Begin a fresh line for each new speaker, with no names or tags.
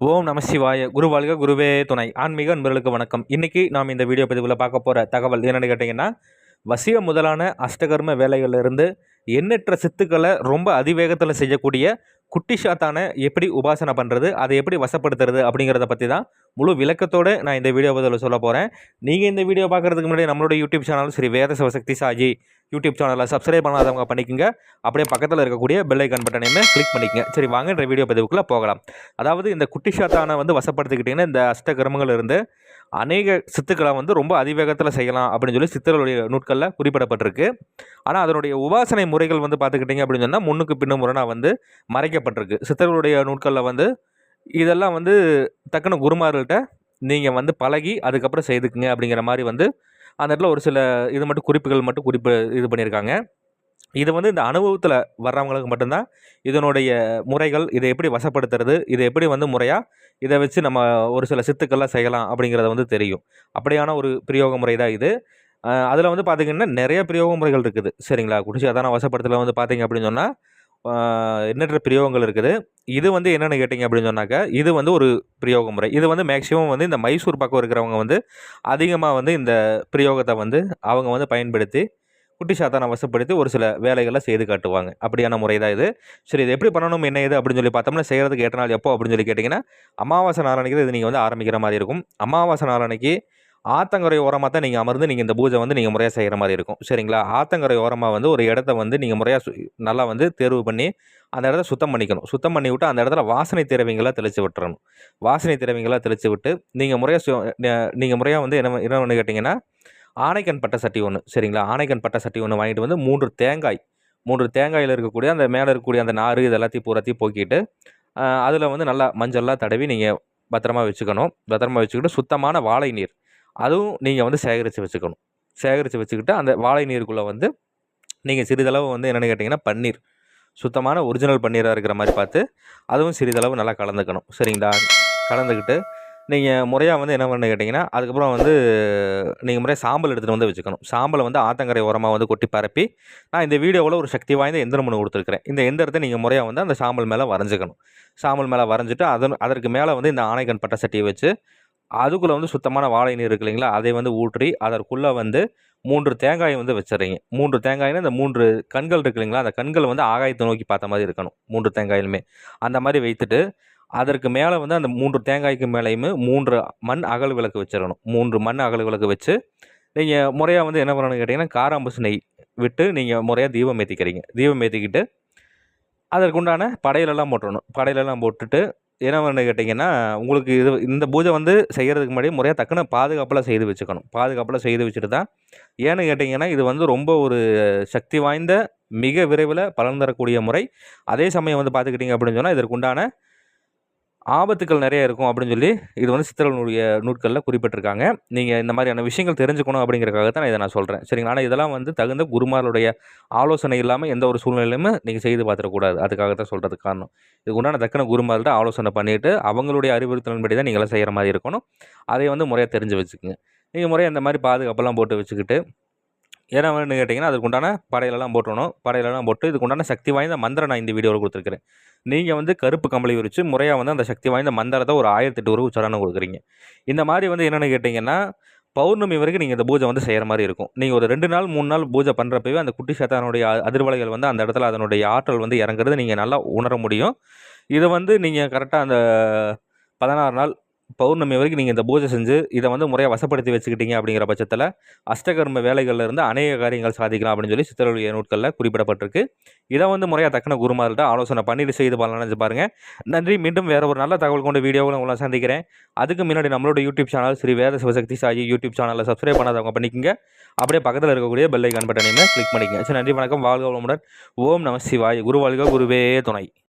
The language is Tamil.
ஓம் நம சிவாய. குரு வாழ்க குருவே துணை. ஆன்மீக அன்பர்களுக்கு வணக்கம். இன்றைக்கி நாம் இந்த வீடியோ பதிவில் பார்க்க போகிற தகவல் என்னென்னு கேட்டிங்கன்னா வசிய முதலான அஷ்டகர்ம வேலைகளிலிருந்து எண்ணற்ற சித்துக்களை ரொம்ப அதிவேகத்தில் செய்யக்கூடிய குட்டி ஷாத்தான எப்படி உபாசனை பண்ணுறது அதை எப்படி வசப்படுத்துறது அப்படிங்கிறத பற்றி தான் முழு விளக்கத்தோடு நான் இந்த வீடியோ பதிவில் சொல்ல போகிறேன். நீங்கள் இந்த வீடியோ பார்க்குறதுக்கு முன்னாடி நம்மளோட YouTube channel Sri Veda Sivasakthi Sai YouTube சேனலை சப்ஸ்கிரைப் பண்ணாதவங்க பண்ணிக்கோங்க. அப்படியே பக்கத்தில் இருக்கக்கூடிய பெல் ஐக்கன் பட்டனையுமே கிளிக் பண்ணிக்கங்க. சரி வாங்க இந்த வீடியோ பதிவுக்குள்ளே போகலாம். அதாவது இந்த குட்டி ஷாத்தானை வந்து வசப்படுத்திக்கிட்டிங்கன்னா இந்த அஷ்டகர்மங்கள் இருந்து அநேக சித்துக்களை வந்து ரொம்ப அதிவேகத்தில் செய்யலாம் அப்படின்னு சொல்லி சித்தர்களுடைய நூட்களில் குறிப்பிடப்பட்டிருக்கு. ஆனால் அதனுடைய உபாசனை முறைகள் வந்து பார்த்துக்கிட்டிங்க அப்படின்னு சொன்னால் முன்னுக்கு பின்னு முரணாக வந்து மறைக்கப்பட்டிருக்கு. சித்தர்களுடைய நூட்களில் வந்து இதெல்லாம் வந்து தக்கன குருமார்கள்ட்ட நீங்கள் வந்து பழகி அதுக்கப்புறம் செய்துக்குங்க அப்படிங்கிற மாதிரி வந்து அந்த இடத்துல ஒரு சில இது மட்டும் குறிப்புகள் மட்டும் குறிப்பு இது பண்ணியிருக்காங்க. இது வந்து இந்த அனுபவத்தில் வர்றவங்களுக்கு மட்டும்தான் இதனுடைய முறைகள் இதை எப்படி வசப்படுத்துறது இதை எப்படி வந்து முறையாக இதை வச்சு நம்ம ஒரு சில சித்துக்கள்லாம் செய்யலாம் அப்படிங்கிறத வந்து தெரியும். அப்படியான ஒரு பிரயோக முறை தான் இது. அதில் வந்து பார்த்திங்கன்னா நிறைய பிரயோக முறைகள் இருக்குது. சரிங்களா? குடிச்சு அதான வசப்படுத்தல வந்து பார்த்திங்க அப்படின்னு சொன்னால் எண்ணற்ற பிரயோகங்கள் இருக்குது. இது வந்து என்னென்னு கேட்டிங்க அப்படின்னு சொன்னாக்கா இது வந்து ஒரு பிரயோக முறை. இது வந்து மேக்ஸிமம் வந்து இந்த மைசூர் பக்கம் இருக்கிறவங்க வந்து அதிகமாக வந்து இந்த பிரயோகத்தை வந்து அவங்க வந்து பயன்படுத்தி குட்டி சாத்தானை வசப்படுத்தி ஒரு சில வேலைகளை செய்து காட்டுவாங்க. அப்படியான முறை தான் இது. சரி இது எப்படி பண்ணணும் என்ன இது அப்படின்னு சொல்லி பார்த்தோம்னா செய்கிறதுக்கு ஏற்ற நாள் எப்போ அப்படின்னு சொல்லி கேட்டிங்கன்னா அமாவாசை நாளன்னைக்கு இது நீங்கள் வந்து ஆரம்பிக்கிற மாதிரி இருக்கும். அமாவாசை நாளனைக்கு ஆத்தங்கரை ஓரமாக தான் நீங்கள் அமர்ந்து நீங்கள் இந்த பூஜை வந்து நீங்கள் முறையாக செய்கிற மாதிரி இருக்கும். சரிங்களா? ஆத்தங்கரை ஓரமாக வந்து ஒரு இடத்த வந்து நீங்கள் முறையாக நல்லா வந்து தேர்வு பண்ணி அந்த இடத்த சுத்தம் பண்ணிக்கணும். சுத்தம் பண்ணி விட்டு அந்த இடத்துல வாசனை திரவியங்களாக தெளித்து விட்டுறணும். வாசனை திரவியங்களாக தெளித்து விட்டு நீங்கள் முறையாக நீங்கள் முறையாக வந்து என்ன என்ன ஒன்று கேட்டிங்கன்னா ஆனைக்கன் பட்டை சட்டி ஒன்று சரிங்களா? ஆனைக்கன் பட்டை சட்டி ஒன்று வாங்கிட்டு வந்து மூன்று தேங்காய் மூன்று தேங்காயில் இருக்கக்கூடிய அந்த மேலே இருக்கக்கூடிய அந்த நாறு இது எல்லாத்தையும் பூராத்தையும் போக்கிட்டு அதில் வந்து நல்லா மஞ்சள்லாம் தடவி நீங்கள் பத்திரமா வச்சுக்கணும். பத்திரமா வச்சுக்கிட்டு சுத்தமான வாழை நீர். அதுவும் நீங்கள் வந்து சேகரித்து வச்சுக்கணும். சேகரித்து வச்சுக்கிட்டு அந்த வாழை நீருக்குள்ளே வந்து நீங்கள் சிறிதளவு வந்து என்னென்னு கேட்டிங்கன்னா பன்னீர். சுத்தமான ஒரிஜினல் பன்னீராக இருக்கிற மாதிரி பார்த்து அதுவும் சிறிதளவு நல்லா கலந்துக்கணும். சரிங்களா? கலந்துக்கிட்டு நீங்கள் முறையாக வந்து என்ன பண்ணு கேட்டிங்கன்னா அதுக்கப்புறம் வந்து நீங்கள் முறையாக சாம்பல் எடுத்துகிட்டு வந்து வச்சுக்கணும். சாம்பலை வந்து ஆத்தங்கரை உரமாக வந்து கொட்டி பரப்பி நான் இந்த வீடியோவில் ஒரு சக்தி வாய்ந்த எந்திரம் ஒன்று கொடுத்துருக்குறேன். இந்த எந்திரத்தை நீங்கள் முறையாக வந்து அந்த சாம்பல் மேலே வரைஞ்சிக்கணும். சாம்பல் மேலே வரைஞ்சிட்டு அதன் அதற்கு மேலே வந்து இந்த ஆணைக்கண் பட்ட சட்டியை வச்சு அதுக்குள்ளே வந்து சுத்தமான வாழை நீர் இருக்கு இல்லைங்களா? அதை வந்து ஊற்றி அதற்குள்ளே வந்து மூன்று தேங்காயை வந்து வச்சிடுறீங்க. மூன்று தேங்காயினா இந்த மூன்று கண்கள் இருக்கு இல்லைங்களா? அந்த கண்கள் வந்து ஆகாயத்தை நோக்கி பார்த்த மாதிரி இருக்கணும் மூன்று தேங்காயிலுமே. அந்த மாதிரி வைத்துட்டு அதற்கு மேலே வந்து அந்த மூன்று தேங்காய்க்கு மேலேயுமே மூன்று மண் அகல் விளக்கு வச்சிடணும். மூன்று மண் அகல் விளக்கு வச்சு நீங்கள் முறையாக வந்து என்ன பண்ணணும்னு கேட்டிங்கன்னா காராம்பசு நெய் விட்டு நீங்கள் முறையாக தீபம் ஏற்றிக்கிறீங்க தீபம் ஏற்றிக்கிட்டு அதற்குண்டான படையிலெல்லாம் போட்டுடணும். படையிலெல்லாம் போட்டுட்டு என்ன பண்ணு கேட்டிங்கன்னா உங்களுக்கு இது இந்த பூஜை வந்து செய்கிறதுக்கு முன்னாடி முறையாக தக்கன பாதுகாப்பெல்லாம் செய்து வச்சுக்கணும். பாதுகாப்பெல்லாம் செய்து வச்சுட்டு தான். ஏன்னு கேட்டிங்கன்னா இது வந்து ரொம்ப ஒரு சக்தி வாய்ந்த மிக விரைவில் பலன் தரக்கூடிய முறை. அதே சமயம் வந்து பார்த்துக்கிட்டிங்க அப்படின்னு சொன்னால் இதற்குண்டான ஆபத்துக்கள் நிறைய இருக்கும் அப்படின்னு சொல்லி இது வந்து சித்தர்களுடைய நூட்களில் குறிப்பிட்டிருக்காங்க. நீங்கள் இந்த மாதிரியான விஷயங்கள் தெரிஞ்சுக்கணும் அப்படிங்கிறக்காக தான் இதை நான் சொல்கிறேன் சரிங்களா? ஆனால் இதெல்லாம் வந்து தகுந்த குருமாருடைய ஆலோசனை இல்லாமல் எந்த ஒரு சூழ்நிலையுமே நீங்கள் செய்து பார்த்துடக்கூடாது. அதுக்காக தான் சொல்கிறதுக்கு காரணம். இதுக்கு உண்டான தக்கன குருமார்கிட்ட ஆலோசனை பண்ணிவிட்டு அவங்களுடைய அறிவுறுத்தலின்படி தான் நீங்களாம் செய்கிற மாதிரி இருக்கணும். அதை வந்து முறையாக தெரிஞ்சு வச்சுக்கோங்க. நீங்கள் முறையாக இந்த மாதிரி பாதுகாப்பெல்லாம் போட்டு வச்சுக்கிட்டு ஏன்னா வந்து கேட்டிங்கன்னா அதுக்குண்டான படையிலலாம் போட்டணும் படையிலலாம் போட்டு இதுக்குண்டான சக்தி வாய்ந்த மந்திரம் நான் இந்த வீடியோவில் கொடுத்துருக்குறேன். நீங்கள் வந்து கருப்பு கம்பளி விரித்து முறையாக வந்து அந்த சக்தி வாய்ந்த மந்திரத்தை ஒரு ஆயிரத்தெட்டு உறவு உச்சாரணம் கொடுக்குறீங்க. இந்த மாதிரி வந்து என்னென்னு கேட்டிங்கன்னா பௌர்ணமி வரைக்கும் நீங்கள் இந்த பூஜை வந்து செய்கிற மாதிரி இருக்கும். நீங்கள் ஒரு ரெண்டு நாள் மூணு நாள் பூஜை பண்ணுறப்பவே அந்த குட்டி சத்தானுடைய அதிர்வலைகள் வந்து அந்த இடத்துல அதனுடைய ஆற்றல் வந்து இறங்குறது நீங்கள் நல்லா உணர முடியும். இதை வந்து நீங்கள் கரெக்டாக அந்த பதினாறு நாள் பௌர்ணமி வரைக்கும் நீங்கள் இந்த பூஜை செஞ்சு இதை வந்து முறையாக வசப்படுத்தி வச்சுக்கிட்டீங்க அப்படிங்கிற பட்சத்தில் அஷ்டகர்ம வேலைகளில் இருந்து அநேக காரியங்கள் சாதிக்கலாம் அப்படின்னு சொல்லி சித்தர்களுடைய நூட்களில் குறிப்பிடப்பட்டிருக்கு. இதை வந்து முறையாக தக்கன குருமார்கிட்ட ஆலோசனை பண்ணிட்டு செய்து பண்ணலாம்னு பாருங்கள் நன்றி. மீண்டும் வேறு ஒரு நல்ல தகவல் கொண்ட வீடியோவில் உங்களை சந்திக்கிறேன். அதுக்கு முன்னாடி நம்மளோட YouTube channel Sri Veda Sivasakthi Sai YouTube சேனலில் சப்ஸ்கிரைப் பண்ணாதவங்க பண்ணிக்கோங்க. அப்படியே பக்கத்தில் இருக்கக்கூடிய பெல்லை கன் பட்டனையுமே கிளிக் பண்ணிக்கங்க. சரி நன்றி வணக்கம். வாழ்க வளமுடன். ஓம் நம சிவாய். குரு குருவே துணை.